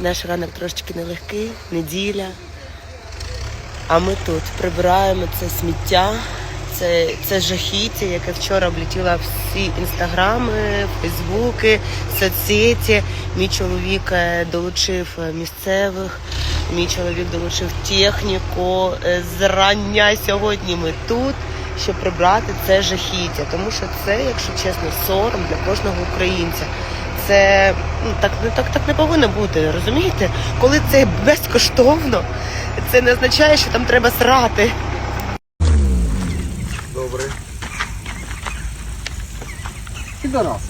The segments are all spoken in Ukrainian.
Наш ранок трошечки нелегкий, неділя. А ми тут прибираємо це сміття, це, це жахіття, яке вчора облетіло всі інстаграми, фейсбуки, соцсеті. Мій чоловік е, долучив місцевих, мій чоловік долучив техніку. Е, Зрання сьогодні ми тут, щоб прибрати це жахіття. Тому що це, якщо чесно, сором для кожного українця. Це ну, так, не так, так не повинно бути, розумієте? Коли це безкоштовно, це не означає, що там треба срати. Добре. Підорас.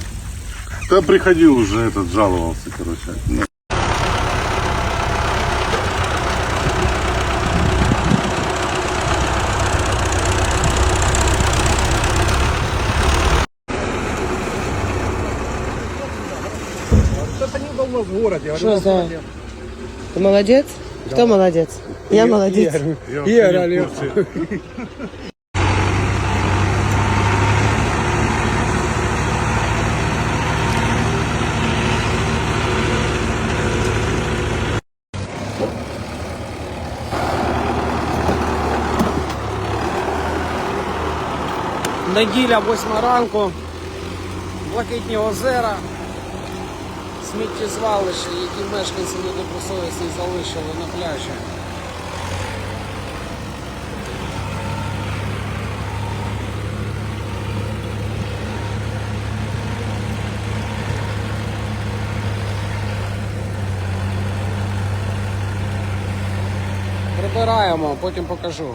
Да приходил уже этот, жаловался, короче. это не было в городе. А что за- «Молодец». Ты молодец? Кто молодец? Я молодец. Я Игорь Олег. Неділя, 8 ранку, блакитні озера, сміттєзвалище, які мешканці недобросовісні залишили на пляжі. Прибираємо, потім покажу.